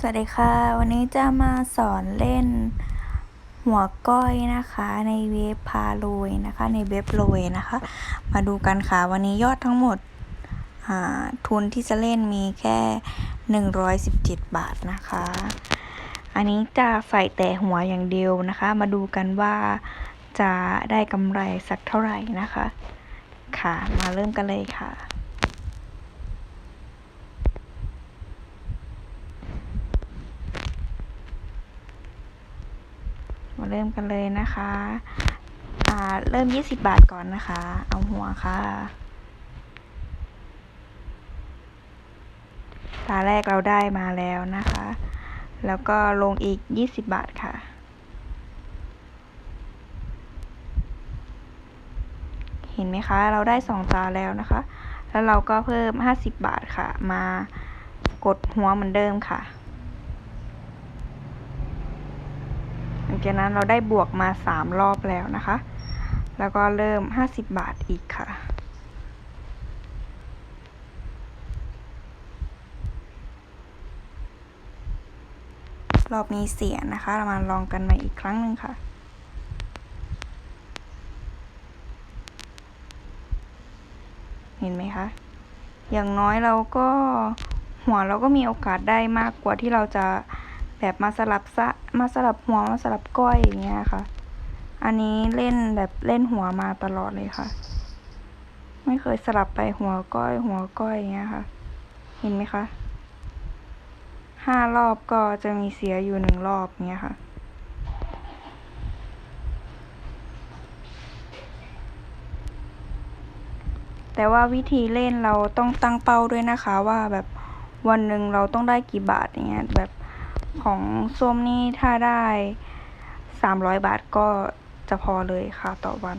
สวัสดีค่ะ วันนี้จะมาสอนเล่นหัวก้อยนะคะ ในเว็บพาโรยนะคะ ในเว็บโรยนะคะ มาดูกันค่ะ วันนี้ยอดทั้งหมดอ่าทุนที่จะเล่นมีแค่ 117 บาทนะคะ อันนี้จะใส่แต่หัวอย่างเดียวนะคะ มาดูกันว่าจะได้กำไรสักเท่าไหร่นะคะ ค่ะ มาเริ่มกันเลยค่ะ เริ่มกันเลยนะคะอ่าเริ่ม 20 บาทก่อนนะคะ เอาหัวค่ะตาแรกเราได้มาแล้วนะคะ แล้วก็ลงอีก 20 บาทค่ะ เห็นไหมคะ เราได้สองตาแล้วนะคะ แล้วเราก็เพิ่ม 50 บาทค่ะ มากดหัวเหมือนเดิมค่ะ หลั งจากนั้นเราได้บวกมาสามรอบแล้วนะคะ แล้วก็เริ่มห้าสิบบาทอีกค่ะ รอบนี้เสียนะคะ เรามาลองกันใหม่อีกครั้งหนึ่งค่ะเห็นไหมคะ อย่างน้อยเราก็หัวเราก็มีโอกาสได้มากกว่าที่เราจะ แบบมาสลับซะมาสลับหัวมาสลับก้อยอย่างเงี้ยค่ะ อันนี้เล่นแบบเล่นหัวมาตลอดเลยค่ะ ไม่เคยสลับไปหัวก้อย หัวก้อยอย่างเงี้ยค่ะ เห็นไหมคะห้ารอบก็จะมีเสียอยู่หนึ่งรอบเงี้ยค่ะแต่ว่าวิธีเล่นเราต้องตั้งเป้าด้วยนะคะว่าแบบวันหนึ่งเราต้องได้กี่บาทอย่างเงี้ยแบบ ของส้มนี่ถ้าได้สามร้อยบาทก็จะพอเลยค่ะต่อวัน